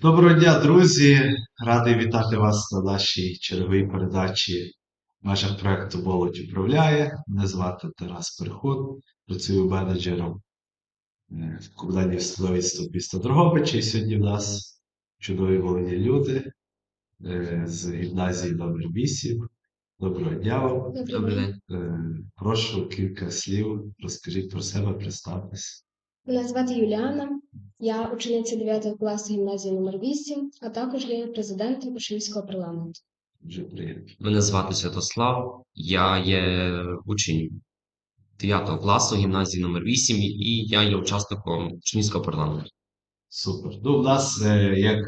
Доброго дня, друзі! Радий вітати вас на нашій черговій передачі в межах проекту Молодь управляє. Мене звати Тарас Переход, працюю менеджером е, в комунальній установі міста Дрогобича. І сьогодні в нас чудові молоді люди е, з гімназії номер 8. Доброго дня вам. Добрий день. Е, Прошу кілька слів. Розкажіть про себе, представтесь. Мене звати Юліана, я учениця 9 класу гімназії номер 8, а також є президентом учнівського парламенту. Мене звати Святослав, я є учень 9 класу гімназії номер 8 і я є учасником учнівського парламенту. Супер. Ну, в нас, е, як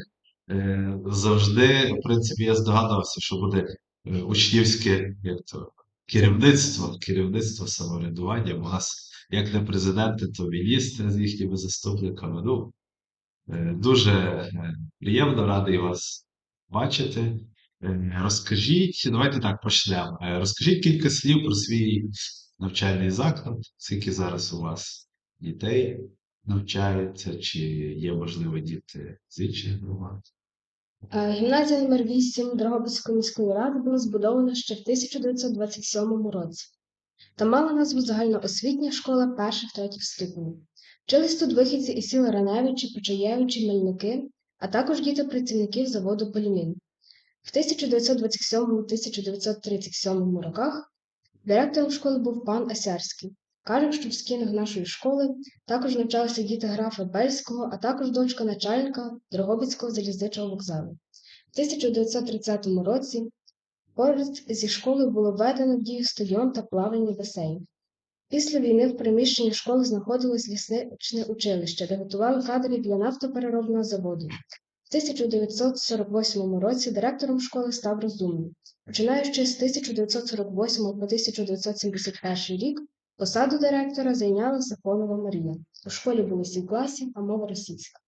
е, завжди, в принципі, я здогадався, що буде е, учнівське як то, керівництво, керівництво самоврядування. У нас, як не президенти, то міністри з їхніми заступниками. Ну, е, дуже е, приємно, радий вас бачити. Е, Розкажіть, давайте так почнемо. Розкажіть кілька слів про свій навчальний заклад, скільки зараз у вас дітей навчаються, чи є, можливо, діти з інших громад? Гімназія номер 8 Дрогобицької міської ради була збудована ще в 1927 році та мала назву загальноосвітня школа перших-третіх ступенів. Вчились тут вихідці із сіл Раневичі, Почаєвичі, Мельники, а також діти працівників заводу Полімін. В 1927-1937 роках директором школи був пан Асярський. Кажуть, що в стінах нашої школи також навчалися діти графа Бельського, а також дочка начальника Дрогобицького залізничого вокзалу. В 1930 році поряд зі школою було введено в дію стадіон та плавальний басейн. Після війни в приміщенні школи знаходилось лісничне училище, де готували кадрів для нафтопереробного заводу. В 1948 році директором школи став розумний. Починаючи з 1948 по 1971 рік, посаду директора зайняла Сафонова Марія. У школі було сім класів, а мова російська.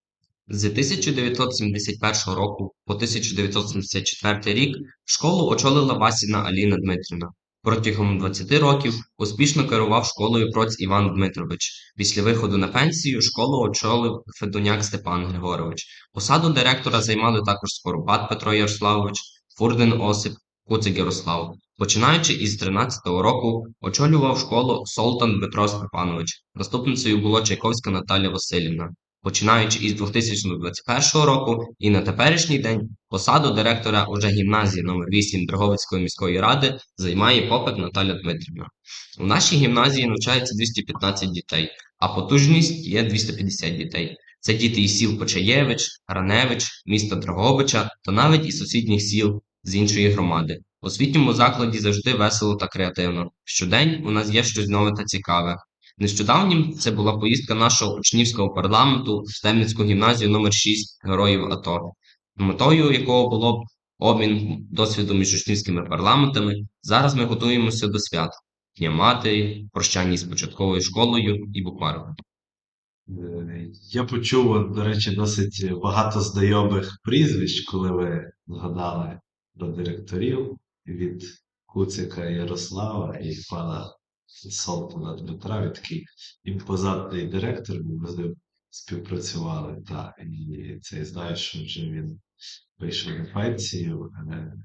З 1971 року по 1974 рік школу очолила Васіна Аліна Дмитрівна. Протягом 20 років успішно керував школою проць Іван Дмитрович. Після виходу на пенсію школу очолив Федоняк Степан Григорович. Посаду директора займали також Скоропад Петро Ярославович, Фурдин Осип, Куцик Ярослав. Починаючи із 13-го року, очолював школу Солтан Дмитро Степанович. Наступницею була Чайковська Наталя Васильівна. Починаючи із 2021 року і на теперішній день посаду директора уже гімназії номер 8 Дроговицької міської ради займає Попик Наталя Дмитрівна. У нашій гімназії навчається 215 дітей, а потужність є 250 дітей. Це діти із сіл Почаєвич, Раневич, міста Дрогобича та навіть із сусідніх сіл з іншої громади. У освітньому закладі завжди весело та креативно. Щодень у нас є щось нове та цікаве. Нещодавнім це була поїздка нашого учнівського парламенту в Стемницьку гімназію номер 6 Героїв АТО, метою якого було обмін досвідом між учнівськими парламентами. Зараз ми готуємося до свят Дня Матері, прощання з початковою школою і букваром. Е, Я почув, до речі, досить багато знайомих прізвищ, коли ви згадали про директорів від Куцика Ярослава і пана Солтана Дмитра. Він такий імпозантний директор, ми з ним співпрацювали. Та, і це знаю, що вже він вийшов на пенсію.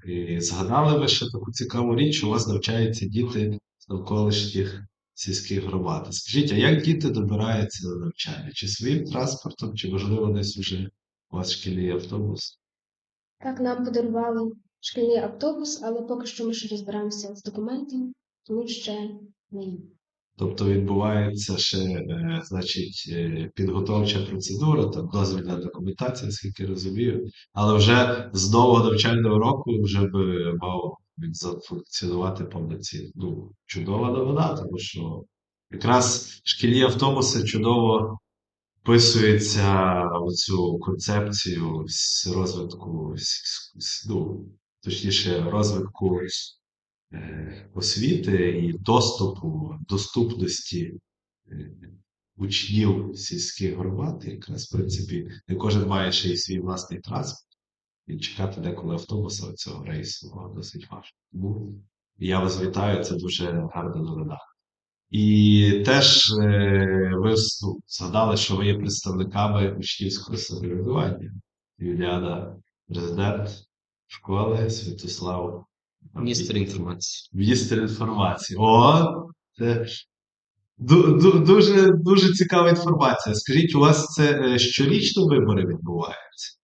І згадали ви ще таку цікаву річ, у вас навчаються діти з навколишніх сільських громад. Скажіть, а як діти добираються на навчання? Чи своїм транспортом, чи можливо десь вже у вас шкільний автобус? Так нам подарували шкільний автобус, але поки що ми ще розбираємося з документами, тому ще Тобто відбувається ще, е, значить, е, підготовча процедура, там дозвільна документація, скільки розумію, але вже з нового навчального року вже би мав він зафункціонувати повноцінно. Ну, чудова новина, тому що якраз шкільні автобуси чудово вписуються в цю концепцію розвитку, с- с- ну, точніше, розвитку освіти і доступу, доступності е, учнів сільських громад, якраз, в принципі, не кожен має ще й свій власний транспорт, і чекати деколи автобуса цього рейсу досить важко. Тому я вас вітаю, це дуже гарна новина. І теж е, ви ну, згадали, що ви є представниками учнівського самоврядування. Юліана, президент школи, Святослав. Міністр інформації. Міністр інформації. О, це ду- ду- дуже, дуже цікава інформація. Скажіть, у вас це е, щорічно вибори відбуваються?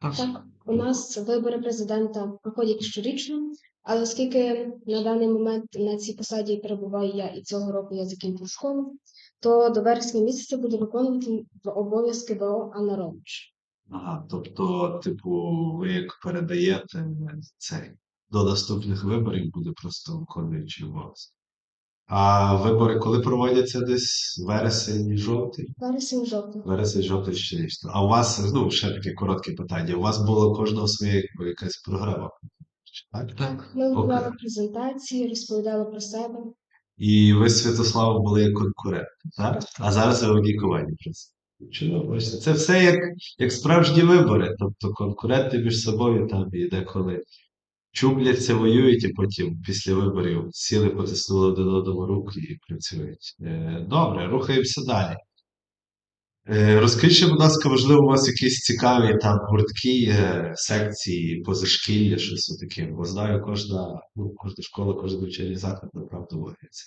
Так, у нас вибори президента проходять щорічно, але оскільки на даний момент на цій посаді перебуваю я і цього року я закінчу школу, то до вересня місяця буде виконувати обов'язки ВО Анна Ромич. Ага, тобто, типу, ви як передаєте цей до наступних виборів буде просто виконуючий обов'язок. А вибори коли проводяться десь вересень, жовтий? Вересень жовтий. Вересень, жовтий щорічно. А у вас, ну, ще таке коротке питання. У вас було кожного своя якби, якась програма? Так? Так. Ми готували презентації, розповідали про себе. І ви з Святославом були як конкуренти, так? А зараз ви в одній просто. Чудово, бачите. Це все як, як справжні вибори. Тобто конкуренти між собою там і деколи чубляться, воюють, і потім після виборів сіли, потиснули один одному руки і працюють. Е, Добре, рухаємося далі. Е, Розкажіть, будь ласка, можливо, у вас якісь цікаві там гуртки, е, секції, позашкілля, щось таке. Бо знаю, кожна, ну, кожна школа, кожен навчальний заклад направду вагається.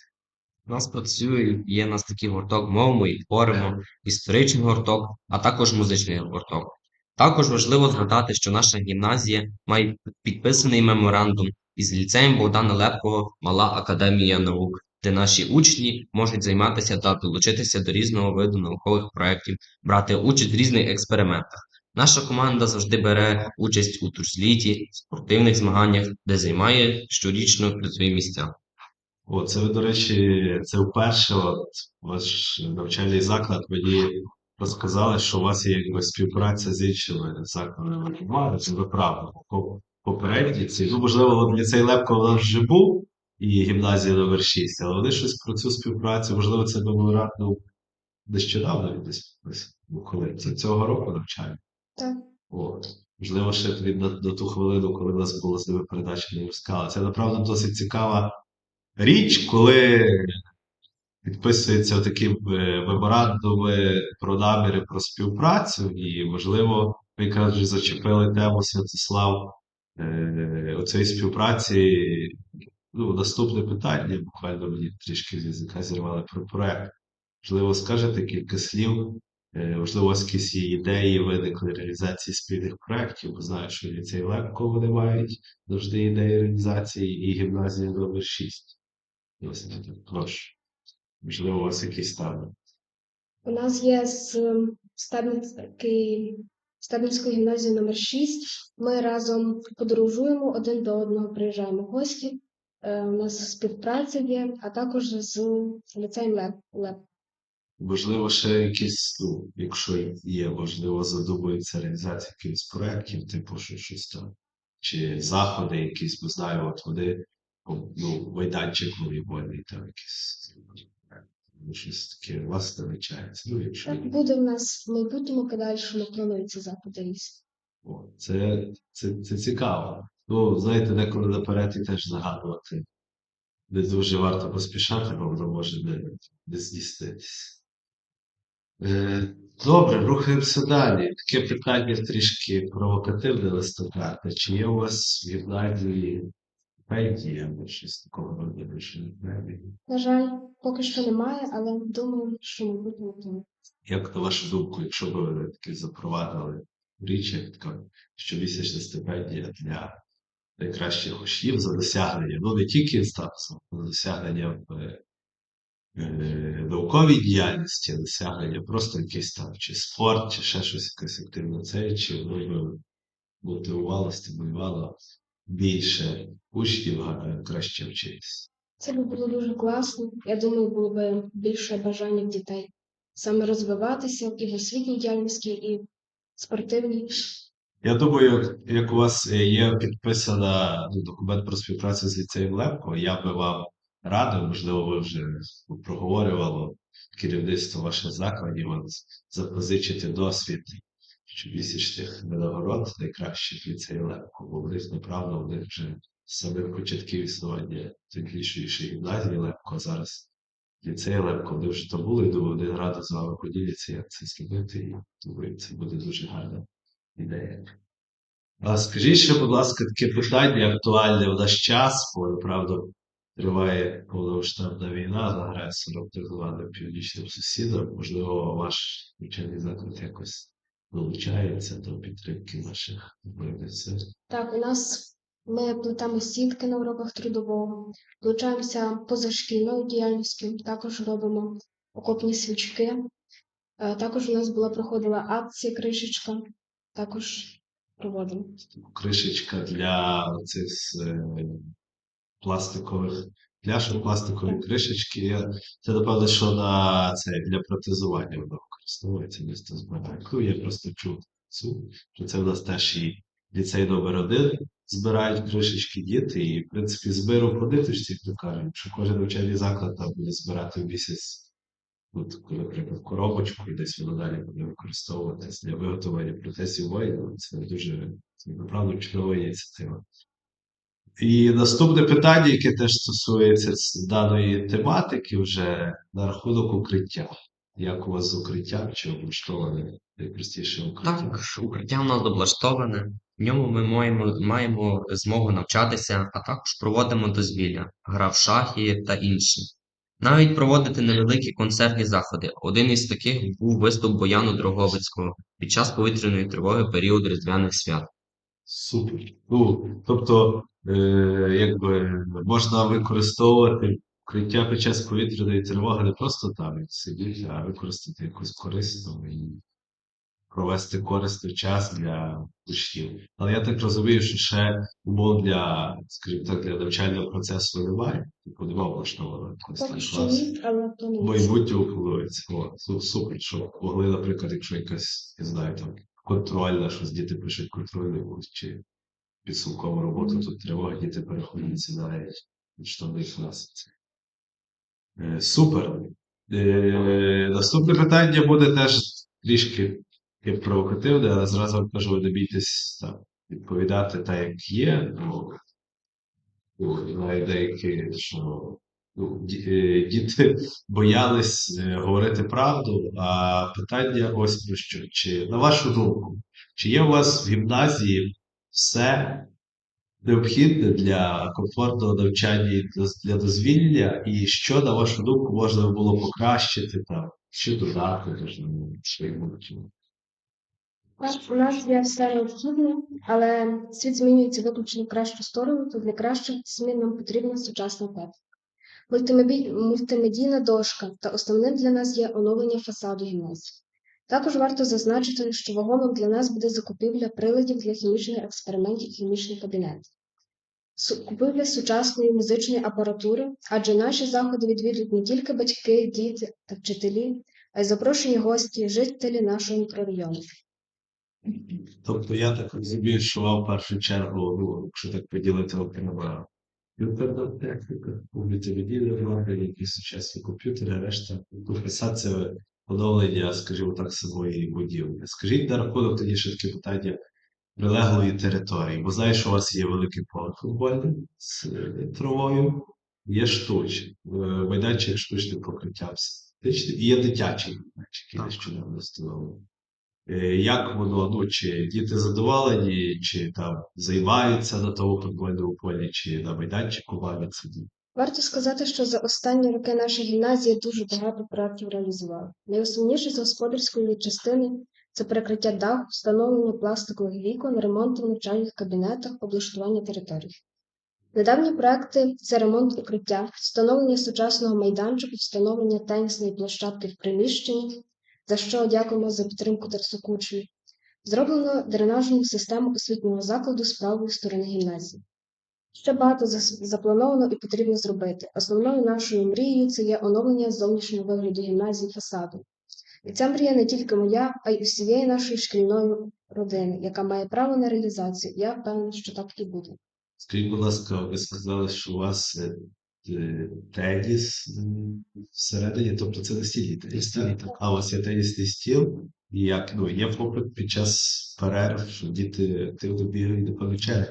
У нас працює, є у нас такий гурток мовами і творимо, історичний гурток, а також музичний гурток. Також важливо згадати, що наша гімназія має підписаний меморандум із ліцеєм Богдана Лепкого Мала Академія наук, де наші учні можуть займатися та долучитися до різного виду наукових проєктів, брати участь в різних експериментах. Наша команда завжди бере участь у турсліті, спортивних змаганнях, де займає щорічно призові місця. О, це ви, до речі, це вперше от, ваш навчальний заклад мені розказали, що у вас є якби співпраця з іншими закладами громади. Це ви правда. Попередні ці, ну, можливо, ліцей Лепко у нас вже був і гімназія номер 6, але вони щось про цю співпрацю, можливо, це меморандум нещодавно він десь. Коли? Це цього року навчання. Так. От. Можливо, ще тоді на, на ту хвилину, коли у нас була з ними передача не розказала. Це направду досить цікава річ, коли підписуються такі е, меморандуми про наміри про співпрацю, і, можливо, ви якраз вже зачепили тему Святослав е, оцієї співпраці. Ну, наступне питання, буквально мені трішки з язика зірвали про проект. Можливо, скажете кілька слів, е, можливо, у вас якісь ідеї виникли реалізації спільних проєктів, бо знаю, що ліцей Лепко вони мають завжди ідеї реалізації і гімназія номер 6. Ось, прошу. Можливо, у вас якісь там. У нас є з Стебницької Стебницької гімназії номер 6. Ми разом подорожуємо один до одного, приїжджаємо в гості. Е, У нас співпраця є, а також з ліцеєм Леп. Леп. Можливо, ще якісь, ну, якщо є, можливо, задумується реалізація якихось проєктів, типу, що щось там, чи заходи якісь, бо знаю, от вони, ну, майданчик волейбольний, там якісь, щось таке у вас намічається. Ну, якщо Так буде в нас в майбутньому подальшому плануються заходи це, це, це цікаво. Ну, знаєте, деколи наперед і теж загадувати. Не дуже варто поспішати, бо воно може не, не здійснитися. Е, добре, рухаємося далі. Таке питання трішки провокативне листопадне. Чи є у вас в гімназії стипендії або щось такого роду більше не знаю? На жаль, поки що немає, але думаю, що майбутньому планується. Як на вашу думку, якщо б ви таки запровадили річ, як така щомісячна стипендія для найкращих учнів за досягнення, ну не тільки статусом, а за досягнення в е, е, науковій діяльності, а досягнення просто якийсь там чи спорт, чи ще щось якась активна це, чи воно б мотивувало, стимулювало більше учнів краще вчитися. Це би було дуже класно. Я думаю, було б більше бажання в дітей саме розвиватися і в освітній діяльності, і в спортивній. Я думаю, як, у вас є підписана документ про співпрацю з ліцеєм Лепко, я би вам радив, можливо, ви вже проговорювали керівництво ваших закладів, от, запозичити досвід щомісячних винагород найкращих ліцеїв Лепко, бо в них, направду, в них вже з самих початків існування технічної гімназії Лепко, а зараз ліцей Лепко, вони вже там були, думаю, вони радо з вами поділяться, як це зробити, і думаю, це буде дуже гарно ідея. А скажіть ще, будь ласка, таке питання актуальне в наш час, бо правда триває повномасштабна війна з агресором, так званим північним сусідом. Можливо, ваш навчальний заклад якось долучається до підтримки наших збройних сил. Так, у нас ми плетемо сітки на уроках трудового, долучаємося позашкільною діяльністю, також робимо окопні свічки. Е, Також у нас була проходила акція кришечка, також проводимо. Кришечка для цих е, пластикових пляшок, пластикові кришечки. Це напевно, що на це для протезування воно використовується місто збирає. Ну, я просто чув цю, що це в нас теж і ліцей номер один. Збирають кришечки діти, і в принципі збиру по ниточці, то кажуть, що кожен навчальний заклад там буде збирати в місяць. Таку, наприклад, коробочку, і десь воно далі буде використовуватись для виготовлення протезів воїнів. Це дуже це направду чудова ініціатива. І наступне питання, яке теж стосується даної тематики, вже на рахунок укриття. Як у вас з укриттям чи облаштоване найпростіше укриття? Так, укриття у нас облаштоване. В ньому ми маємо, маємо змогу навчатися, а також проводимо дозвілля, гра в шахи та інші. Навіть проводити невеликі концертні заходи. Один із таких був виступ Бояну Дроговицького під час повітряної тривоги період Різдвяних свят. Супер. Ну, тобто, е, якби можна використовувати укриття під час повітряної тривоги не просто там як сидіти, а використати якусь корисну і провести корисний час для учнів. Але я так розумію, що ще умов для, скажімо так, для навчального процесу немає, типу немає облаштованого Поки якогось що класу. ні, але В планується. супер, що могли, наприклад, якщо якась, не знаю, там контрольна, щось діти пишуть контрольну чи підсумкову роботу, тут тривога, діти переходяться на класи. Е, Супер. Е, Наступне питання буде теж трішки провокативне, але зразу вам кажу, не бійтесь там, відповідати так, як є. ну, деякі, що ну, е, діти боялись е, говорити правду, а питання ось про що. Чи, на вашу думку, чи є у вас в гімназії все необхідне для комфортного навчання і для дозвілля, і що, на вашу думку, можна було покращити там, чи додати в своєму навчанні? У нас є все необхідне, але світ змінюється виключно в кращу сторону, то для кращих змін нам потрібна сучасна техніка. Мультимедійна дошка та основним для нас є оновлення фасаду гімназії. Також варто зазначити, що вагомим для нас буде закупівля приладів для хімічних експериментів і хімічних кабінетів. Су- Купівля сучасної музичної апаратури, адже наші заходи відвідують не тільки батьки, діти та вчителі, а й запрошені гості, жителі нашого мікрорайону. Тобто я так розумію, що в першу чергу, ну, якщо так поділити окремо комп'ютерна техніка, мультимедійне обладнання, якісь сучасні комп'ютери, решта ну, фіксація оновлення, скажімо так, самої будівлі. Скажіть на рахунок тоді ще таке питання прилеглої території, бо знаю, що у вас є великий поле футбольне з е, травою, є штучний, е, майданчик штучним покриттям і є дитячий майданчик, який нещодавно встановлений. Е, Як воно, ну, чи діти задоволені, чи там займаються на тому футбольному полі, чи на майданчику бавляться? Варто сказати, що за останні роки наша гімназія дуже багато проєктів реалізувала. Найосновніше з господарської частини це перекриття даху, встановлення пластикових вікон, ремонт в навчальних кабінетах, облаштування територій. Недавні проекти це ремонт укриття, встановлення сучасного майданчику, встановлення тенісної площадки в приміщенні, за що дякуємо за підтримку Терсокучої. Зроблено дренажну систему освітнього закладу з правої сторони гімназії. Ще багато заплановано і потрібно зробити. Основною нашою мрією це є оновлення зовнішнього вигляду гімназії фасаду. І ця мрія не тільки моя, а й усієї нашої шкільної родини, яка має право на реалізацію. Я впевнена, що так і буде. Скажіть, будь ласка, ви сказали, що у вас е, е, теніс всередині, тобто це не настільний теніс, так? А у вас є тенісний стіл, і як ну, є попит під час перерв, що діти активно бігають до повечері,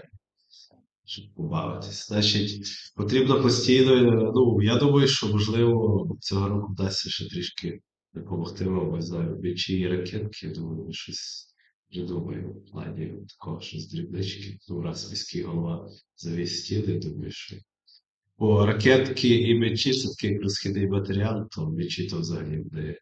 щоб побавитись. Значить, потрібно постійно, ну, я думаю, що можливо цього року вдасться ще трішки допомогти вам, не знаю, м'ячі і ракетки, я думаю, щось Вже думаю, в плані такого щось дрібнички. Ну, раз міський голова завіз стіли, думаю, що. Бо ракетки і мечі це такий розхідний матеріал, то мечі то взагалі не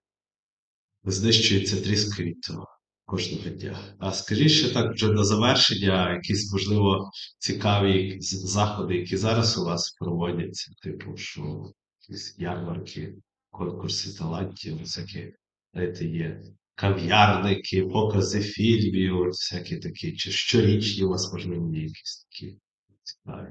знищуються тріскають то кожного дня. А скажіть ще так, вже на завершення, якісь, можливо, цікаві заходи, які зараз у вас проводяться, типу, що якісь ярмарки, конкурси талантів, всякі, знаєте, є кав'ярники, покази фільмів, всякі такі, чи щорічні у вас, можливо, є якісь такі цікаві.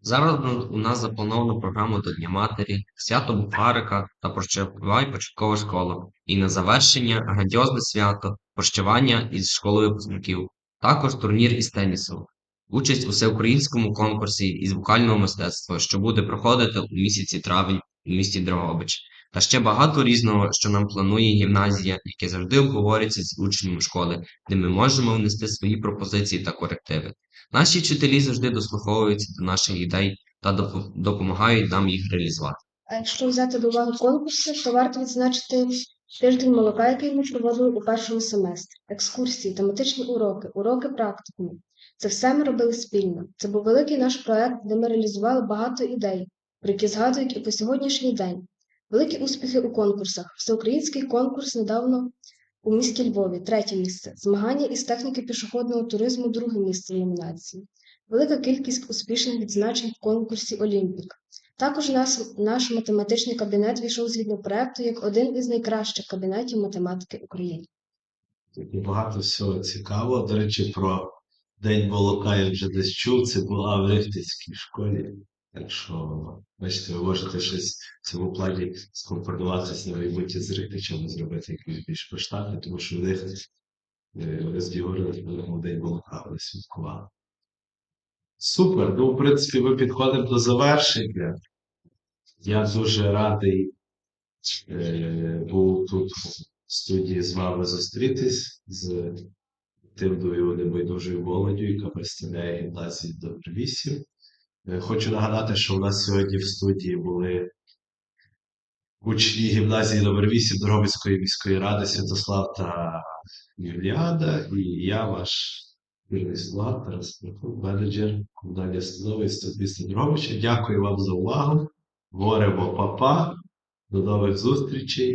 Зараз у- нас запланована програма до Дня Матері, свято Бухарика та прощавай початкова школа. І на завершення грандіозне свято прощавання із школою випускників. Також турнір із тенісу. Участь у всеукраїнському конкурсі із вокального мистецтва, що буде проходити у місяці травень у місті Дрогобич. Та ще багато різного, що нам планує гімназія, яке завжди обговорюється з учнями школи, де ми можемо внести свої пропозиції та корективи. Наші вчителі завжди дослуховуються до наших ідей та допомагають нам їх реалізувати. А якщо взяти до уваги конкурси, то варто відзначити тиждень молока, який ми проводили у першому семестрі, екскурсії, тематичні уроки, уроки практикуму. Це все ми робили спільно. Це був великий наш проект, де ми реалізували багато ідей, про які згадують і по сьогоднішній день. Великі успіхи у конкурсах. Всеукраїнський конкурс недавно у місті Львові, третє місце. Змагання із техніки пішохідного туризму, друге місце номінації. Велика кількість успішних відзначень в конкурсі Олімпік. Також нас, наш математичний кабінет війшов згідно проекту як один із найкращих кабінетів математики України. І багато всього цікавого. До речі, про День молока я вже десь чув, це була в Рихтицькій школі. Так що, бачите, ви можете щось в цьому плані скомпонуватися на майбутнє з Рихтичами, зробити якийсь більш масштабний, тому що в них е, з Дігорем День молока вони святкували. Супер. Ну, в принципі, ми підходимо до завершення. Я дуже радий е, був тут в студії з вами зустрітись з активною небайдужою молоддю, яка представляє гімназію Добре 8. Е, Хочу нагадати, що у нас сьогодні в студії були учні гімназії номер 8 Дрогобицької міської ради Святослав та Юліада, і я, ваш слуга, Тарас Прохор, менеджер комунальної установи Інститут міста Дякую вам за увагу. Говоримо папа. До нових зустрічей.